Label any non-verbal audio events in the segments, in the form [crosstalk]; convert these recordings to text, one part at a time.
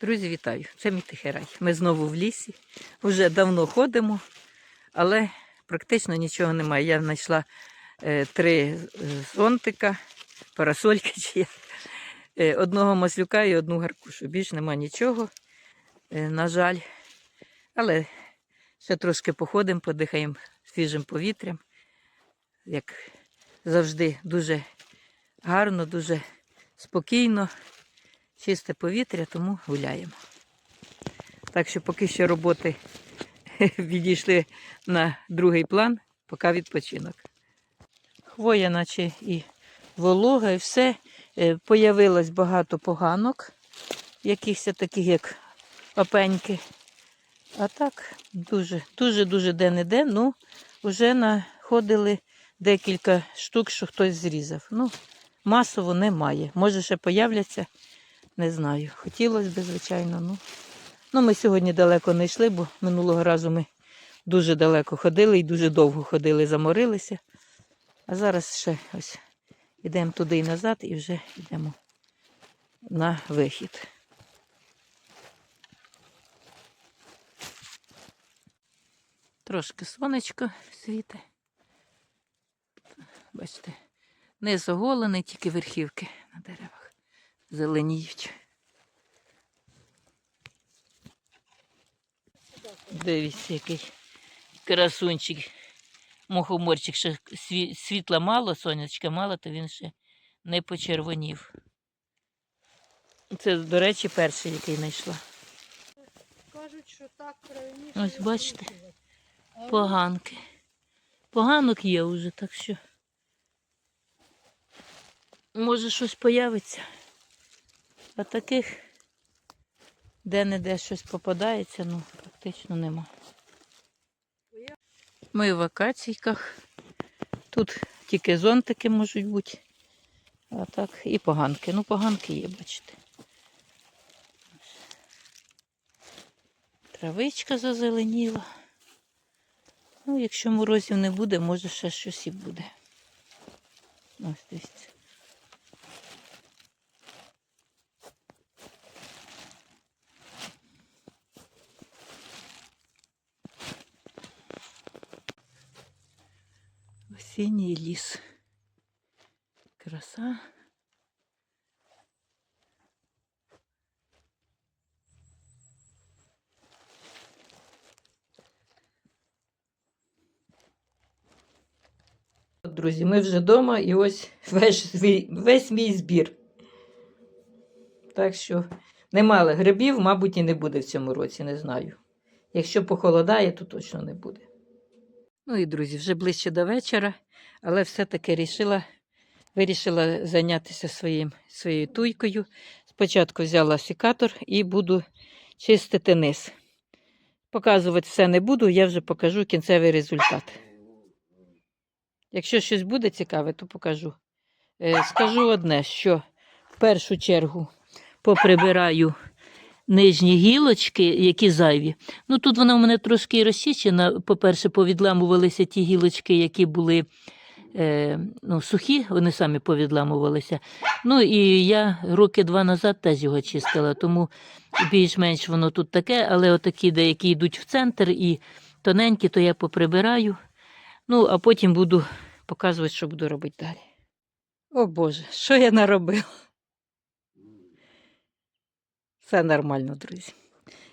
Друзі, вітаю! Це мій тихий рай. Ми знову в лісі. Вже давно ходимо, але практично нічого немає. Я знайшла е, три е, зонтика, парасольки [laughs] чи як, е, одного маслюка і одну гаркушу. Більш нема нічого, е, на жаль. Але ще трошки походимо, подихаємо свіжим повітрям. Як завжди, дуже гарно, дуже спокійно чисте повітря, тому гуляємо. Так що поки що роботи [laughs] відійшли на другий план, поки відпочинок. Хвоя, наче і волога, і все. Е, Появилось багато поганок, якихось таких, як папеньки. А так, дуже, дуже, дуже де-не-де. Ну, вже знаходили декілька штук, що хтось зрізав. Ну, масово немає. Може, ще появляться. Не знаю. Хотілося б, звичайно. Ну. ну, ми сьогодні далеко не йшли, бо минулого разу ми дуже далеко ходили і дуже довго ходили, заморилися. А зараз ще ось йдемо туди і назад і вже йдемо на вихід. Трошки сонечко світе. Бачите, не оголений, тільки верхівки на деревах зеленіють. Дивіться, який красунчик. Мухоморчик, ще світла мало, сонячка мало, то він ще не почервонів. Це, до речі, перший, який знайшла. Кажуть, що так раніше. Ось бачите, поганки. Поганок є вже, так що. Може щось появиться. А таких де-не-де щось попадається, ну, практично нема. Ми в вакаційках. Тут тільки зонтики можуть бути. А так і поганки. Ну, поганки є, бачите. Травичка зазеленіла. Ну, якщо морозів не буде, може ще щось і буде. Ось дивіться. Осінній ліс. Краса. Друзі, ми вже вдома і ось весь, весь мій збір. Так що немало грибів, мабуть, і не буде в цьому році, не знаю. Якщо похолодає, то точно не буде. Ну і друзі, вже ближче до вечора, але все-таки рішила, вирішила зайнятися своїм, своєю туйкою. Спочатку взяла секатор і буду чистити низ. Показувати все не буду, я вже покажу кінцевий результат. Якщо щось буде цікаве, то покажу. Е, скажу одне, що в першу чергу поприбираю нижні гілочки, які зайві. Ну тут вона в мене трошки розсічена. По-перше, повідламувалися ті гілочки, які були е, ну, сухі, вони самі повідламувалися. Ну і я роки два назад теж його чистила, тому більш-менш воно тут таке, але отакі деякі йдуть в центр і тоненькі, то я поприбираю. Ну, а потім буду показувати, що буду робити далі. О Боже, що я наробила? Все нормально, друзі.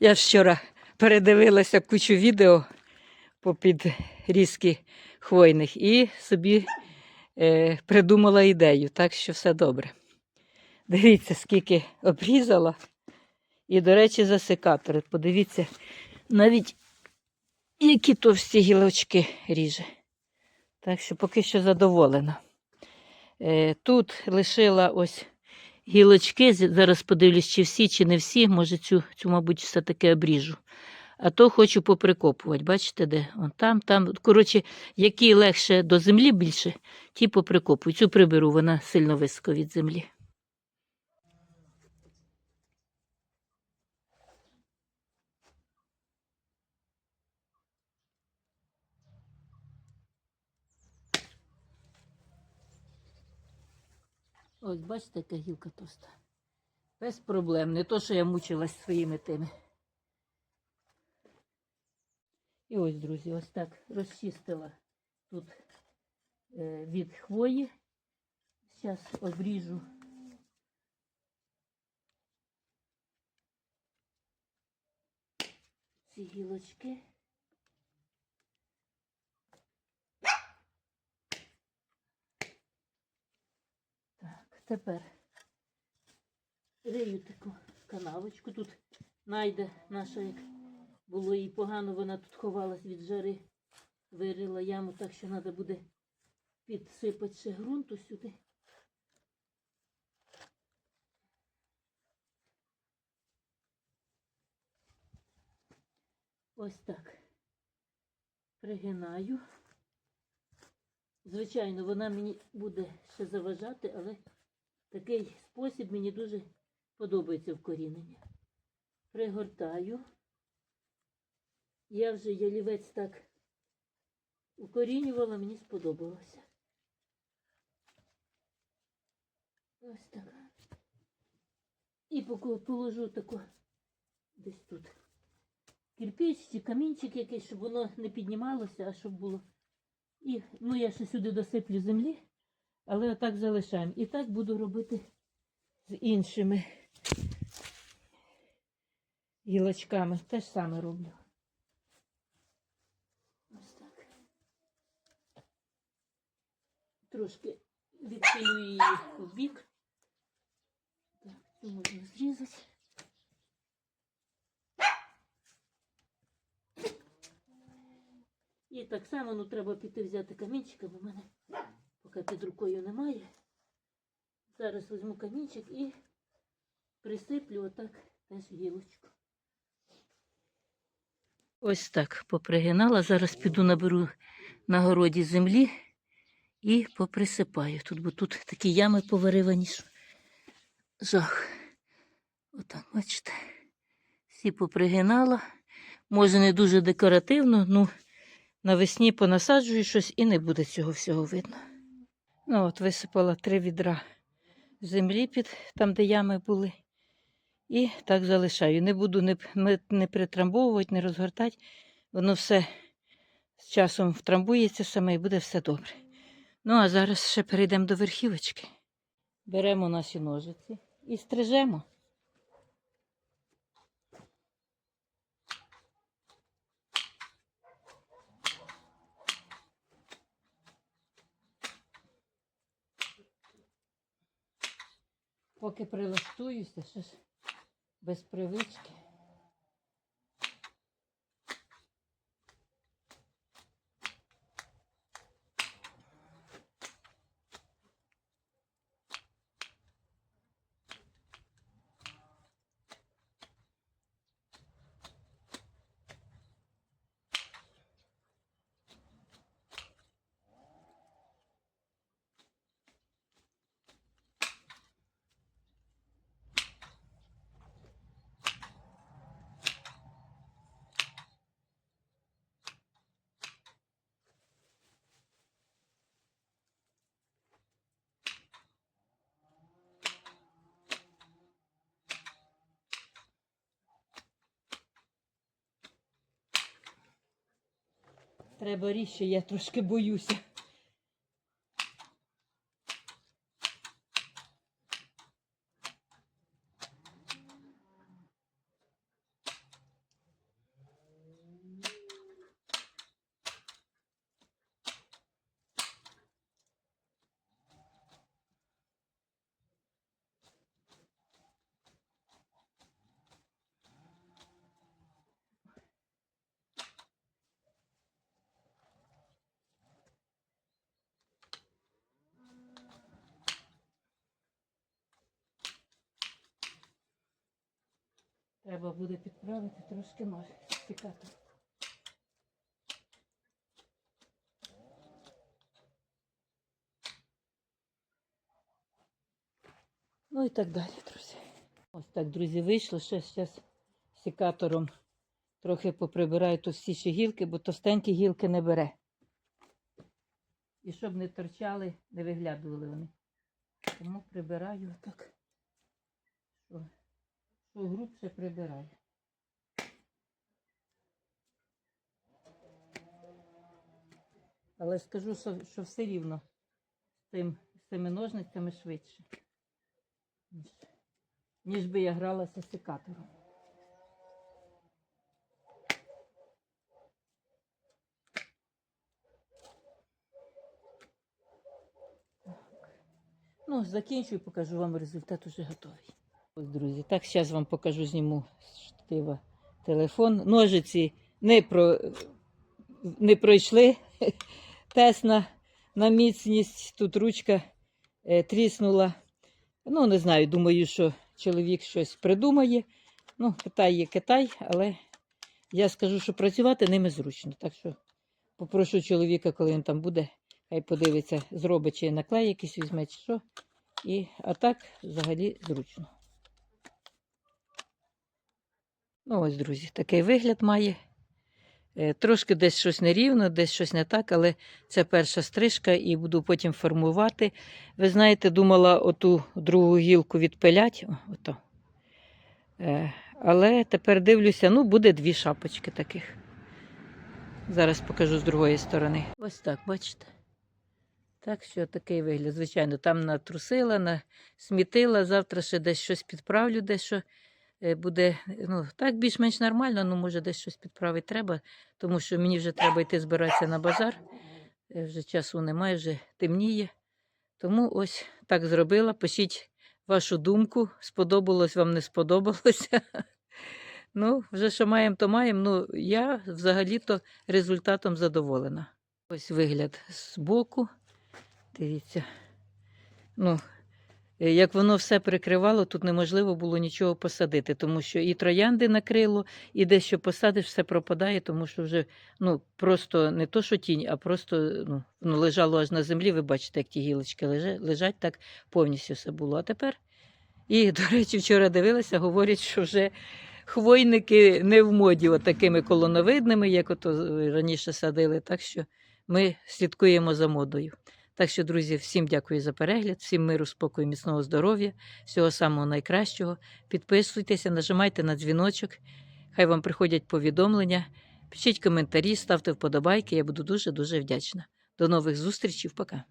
Я вчора передивилася кучу відео по підрізки хвойних і собі е, придумала ідею, так що все добре. Дивіться, скільки обрізала. І, до речі, засекатори. Подивіться, навіть які товсті гілочки ріже. Так що поки що задоволена. Е, тут лишила ось гілочки. Зараз подивлюсь, чи всі, чи не всі. Може, цю, цю мабуть, все-таки обріжу. А то хочу поприкопувати. Бачите, де? Вон там, там. Коротше, які легше до землі більше, ті поприкопую. Цю приберу, вона сильно високо від землі. Ось, бачите, яка гілка товста. Без проблем. Не то, що я мучилась своїми тими. І ось, друзі, ось так розчистила тут е, від хвої. Зараз обріжу. Ці гілочки. Так, тепер рию таку канавочку. Тут найде наша, як було їй погано, вона тут ховалась від жари. Вирила яму, так що треба буде підсипати ще ґрунту сюди. Ось так. Пригинаю. Звичайно, вона мені буде ще заважати, але такий спосіб мені дуже подобається вкорінення. Пригортаю. Я вже ялівець так укорінювала, мені сподобалося. Ось так. І положу таку десь тут кирпич чи камінчик якийсь, щоб воно не піднімалося, а щоб було. І, ну, я ще сюди досиплю землі, але отак залишаємо. І так буду робити з іншими гілочками. Те ж саме роблю. Ось так. Трошки відхилю її в бік. Так, це можна зрізати. І так само ну, треба піти взяти камінчика, бо в мене поки під рукою немає. Зараз візьму камінчик і присиплю отак теж гілочку. Ось так попригинала. Зараз піду наберу на городі землі і поприсипаю тут, бо тут такі ями поваривані, що жах. Отак, бачите. Всі попригинала. Може, не дуже декоративно, ну навесні понасаджую щось і не буде цього всього видно. Ну, от висипала три відра землі під там, де ями були. І так залишаю. Не буду не, не, притрамбовувати, не розгортати. Воно все з часом втрамбується саме і буде все добре. Ну, а зараз ще перейдемо до верхівочки. Беремо наші ножиці і стрижемо. Поки прилаштуюся, ж без привички. Треба ріще, я трошки боюся. Треба буде підправити трошки нож стікати. Ну і так далі, друзі. Ось так, друзі, вийшло. Ще зараз секатором трохи поприбираю товстіші гілки, бо товстенькі гілки не бере. І щоб не торчали, не виглядували вони. Тому прибираю отак. Що, що грубше прибирай. Але скажу, що, все рівно з, тим, з цими ножницями швидше, ніж, ніж би я гралася секатором. Ну, закінчую, покажу вам результат уже готовий. Ось, друзі, так зараз вам покажу, зніму з штатива телефон. Ножиці не, про, не пройшли [laughs] тест на, на міцність. Тут ручка е, тріснула. Ну, не знаю, думаю, що чоловік щось придумає. Ну, Китай є Китай, але я скажу, що працювати ними зручно. Так що попрошу чоловіка, коли він там буде, хай подивиться, зробить чи наклей якийсь візьме, чи що. І, а так взагалі зручно. Ну, ось, друзі, такий вигляд має. Е, Трошки десь щось нерівно, десь щось не так, але це перша стрижка і буду потім формувати. Ви знаєте, думала оту другу гілку відпилять. Ото. Е, Але тепер дивлюся, ну, буде дві шапочки таких. Зараз покажу з другої сторони. Ось так, бачите? Так що такий вигляд. Звичайно, там натрусила, насмітила, завтра ще десь щось підправлю, дещо е, буде ну, так більш-менш нормально, ну може десь щось підправити треба, тому що мені вже треба йти збиратися на базар. Е, Вже часу немає, вже темніє. Тому ось так зробила. Пишіть вашу думку, сподобалось вам, не сподобалося. [laughs] Ну, вже що маємо, то маємо. Ну, я взагалі-то результатом задоволена. Ось вигляд з боку. Дивіться. Ну, е, як воно все прикривало, тут неможливо було нічого посадити, тому що і троянди накрило, і дещо посадиш, все пропадає, тому що вже ну, просто не то, що тінь, а просто ну, ну, лежало аж на землі. Ви бачите, як ті гілочки лежать, лежать так повністю все було. А тепер. І, [laughs] до речі, вчора дивилася, говорять, що вже хвойники не в моді, от такими колоновидними, як ото е, раніше садили. Так що ми слідкуємо за модою. Так що, друзі, всім дякую за перегляд, всім миру, спокою, міцного здоров'я, всього самого найкращого. Підписуйтеся, нажимайте на дзвіночок, хай вам приходять повідомлення. Пишіть коментарі, ставте вподобайки. Я буду дуже дуже вдячна. До нових зустрічей. Пока.